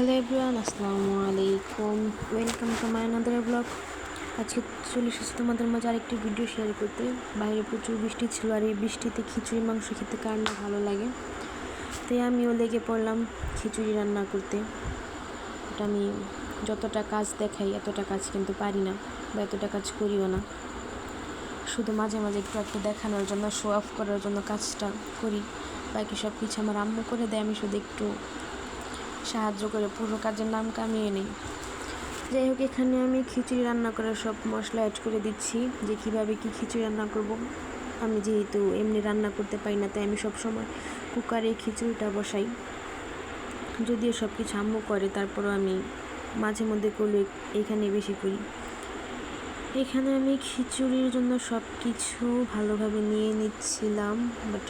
Hello everyone, আসসালামু আলাইকুম। Welcome to my another blog আজকে চলে এসেছি তোমাদের মাঝে আরেকটি ভিডিও শেয়ার করতে। বাইরে প্রচুর বৃষ্টি ছিল আর এই বৃষ্টিতে খিচুড়ি, মাংস খেতে কার না ভালো লাগে। তাই আমিও লেগে পড়লাম খিচুড়ি রান্না করতে। এটা আমি যতটা কাজ দেখাই, এতটা কাজ কিন্তু পারি না বা এতটা কাজ করিও না। শুধু মাঝে মাঝে একটু একটু দেখানোর জন্য শো অফ করার জন্য কাজটা করি। বাকি সব কিছু আমার আম্মু করে দেয়, আমি শুধু একটু সাহায্য করে, পুরো কাজের নাম কামিয়ে নিই। যাই হোক, এখানে আমি খিচুড়ি রান্না করার সব মশলা অ্যাড করে দিচ্ছি, যে কীভাবে কী খিচুড়ি রান্না করব। আমি যেহেতু এমনি রান্না করতে পারি না, তাই আমি সবসময় কুকারে খিচুড়িটা বসাই। যদিও সব কিছু আম্মু করে, তারপরও আমি মাঝে মধ্যে করলে এখানে বেশি করি। এখানে আমি খিচুড়ির জন্য সব কিছু ভালোভাবে নিয়ে নিচ্ছিলাম বাট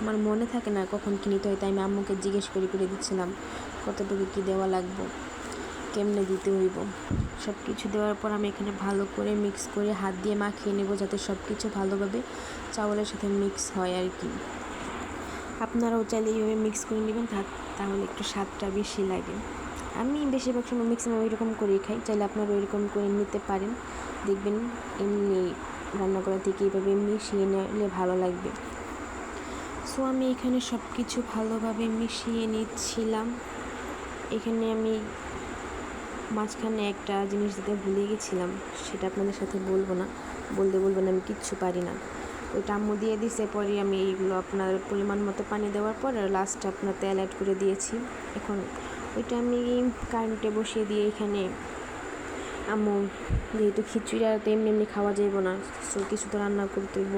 আমার মনে থাকে না কখন কী নিতে হয়, তাই আমি আম্মুকে জিজ্ঞেস করে করে দিচ্ছিলাম। কতটুকু কী দেওয়া লাগবো? কেমনে দিতে হইব? সব কিছু দেওয়ার পর আমি এখানে ভালো করে মিক্স করে হাত দিয়ে মাখিয়ে নেব যাতে সব কিছু ভালোভাবে চাউলের সাথে মিক্স হয় আর কি। আপনারাও চাইলে এইভাবে মিক্স করে নেবেন তাহলে একটু স্বাদটা বেশি লাগে। আমি বেশিরভাগ সময় ম্যাক্সিমাম এরকম করেই খাই, চাইলে আপনারা এরকম করে নিতে পারেন। দেখবেন এমনি রান্না করা থেকে এইভাবে মিশিয়ে নিলে ভালো লাগবে। সো আমি এখানে সব কিছু ভালোভাবে মিশিয়ে নিচ্ছিলাম। এখানে আমি মাঝখানে একটা জিনিস দিতে ভুলে গেছিলাম, সেটা আপনাদের সাথে বলব না, বলতে বলবেন আমি কিচ্ছু পারি না। ওইটা আম্মু দিয়ে দিছে, পরে আমি এইগুলো আপনার পরিমাণ মতো পানি দেওয়ার পর লাস্টে আপনার তেল অ্যাড করে দিয়েছি। এখন ওইটা আমি কারেন্টে বসিয়ে দিয়ে এখানে আম্মু যেহেতু খিচুড়ি আর তো এমনি এমনি খাওয়া যাইব না সো কিছু তো রান্না করতে হইব।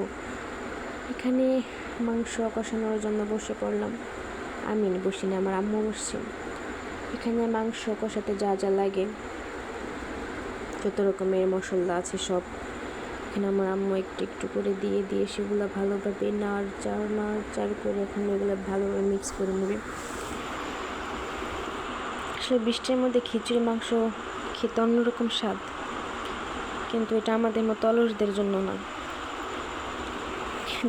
এখানে মাংস কষানোর জন্য বসে পড়লাম। আমি বসি না আমার আম্মু বসছে। এখানে মাংস কষাতে যা যা লাগে, যত রকমের মশলা আছে সব। এখানে আমার আম্মু একটু একটু করে দিয়ে দিয়ে সেগুলো ভালোভাবে নাড় চাড় করে এখন এগুলো ভালোভাবে মিক্স করে নেবে। আসলে বৃষ্টির মধ্যে খিচুড়ি মাংস খেতে অন্যরকম স্বাদ, কিন্তু এটা আমাদের মতো অলসদের জন্য না।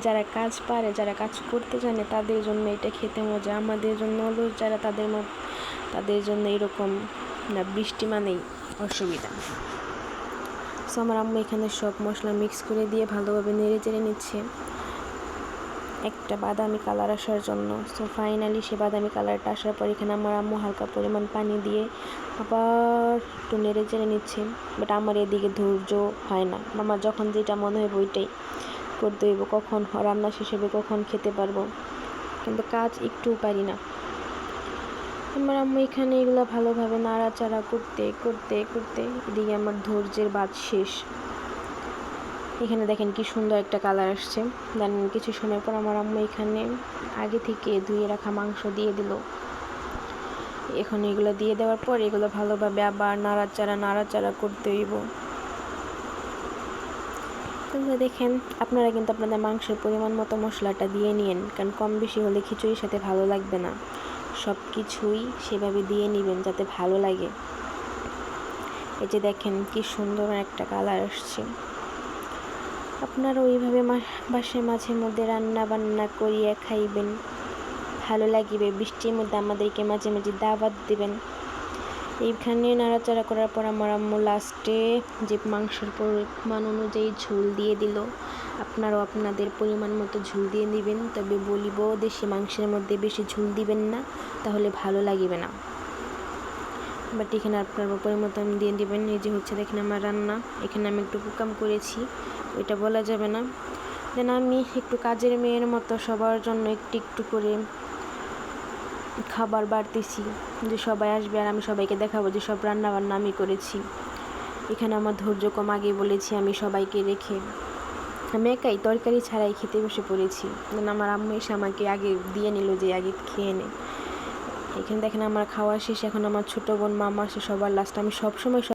যারা কাজ পারে, যারা কাজ করতে জানে, তাদের জন্য এটা খেতে মজা। আমাদের জন্য অলস যারা, তাদের মত, তাদের জন্য এরকম, না, বৃষ্টি মানেই অসুবিধা। সো আমার আম্মু এখানে সব মশলা মিক্স করে দিয়ে ভালোভাবে নেড়ে চেড়ে নিচ্ছে। একটা বাদামি কালার আসার জন্য। সো ফাইনালি সে বাদামি কালারটা আসার পর এখানে আমার আম্মু হালকা পরিমাণ পানি দিয়ে আবার একটু নেড়ে চেড়ে নিচ্ছে। বাট আমার এদিকে ধৈর্য হয় না। আমার যখন যেটা মনে হয় ওইটাই। করতে হইব কখন রান্না শেষ হবে, কখন খেতে পারব। কিন্তু কাজ একটু পারি না। আমার আম্মু এখানে এগুলো ভালোভাবে নাড়াচাড়া করতে করতে করতে এদিকে আমার ধৈর্যের বাদ শেষ। এখানে দেখেন কি সুন্দর একটা কালার আসছে। জানেন, কিছু সময় পর আমার আম্মু এখানে আগে থেকে ধুয়ে রাখা মাংস দিয়ে দিল। এখন এগুলো দিয়ে দেওয়ার পর এগুলো ভালোভাবে আবার নাড়াচাড়া নাড়াচাড়া করতে হইব। তাহলে দেখেন, আপনারা কিন্তু আপনাদের মাংসের পরিমাণ মতো মশলাটা দিয়ে নিন কারণ কম বেশি হলে খিচুড়ির সাথে ভালো লাগবে না। সব কিছুই সেভাবে দিয়ে নেবেন যাতে ভালো লাগে। এই যে দেখেন কি সুন্দর একটা কালার আসছে। আপনারা ওইভাবে বাসায় মাঝে মধ্যে রান্না বান্না করিয়া খাইবেন। ভালো লাগিবে, বৃষ্টির মধ্যে আমাদেরকে মাঝে মাঝে দাবাত দেবেন। এইখানে নাড়াচাড়া করার পর আমার আম্মু লাস্টে যে মাংসের পরিমাণ অনুযায়ী ঝোল দিয়ে দিল। আপনারাও আপনাদের পরিমাণ মতো ঝোল দিয়ে দিবেন তবে বলিব দেশি মাংসের মধ্যে বেশি ঝোল দিবেন না, তাহলে ভালো লাগবে না। বাট এখানে আপনার পরিমতন দিয়ে দিবেন। এই যে হচ্ছে দেখেন আমার রান্না, এখানে আমি একটু কুকাম করেছি, ওইটা বলা যাবে না। দেন আমি একটু কাজের মেয়ের মতো সবার জন্য একটু একটু করে খাবার বাড়তেছি, যে সবাই আসবে আর আমি সবাইকে দেখাবো যে সব রান্নাবান্না আমি করেছি। এখানে আমার ধৈর্য কম আগে বলেছি আমি সবাইকে রেখে। আমি একাই তরকারি ছাড়াই খেতে বসে পড়েছি। আমার আম্মু এসে আমাকে আগে দিয়ে নিল যে আগে খেয়ে নে। এখানে দেখেন আমার খাওয়া শেষ, এখন আমার ছোটো বোন, মামা, সে সবার লাস্ট আমি সবসময়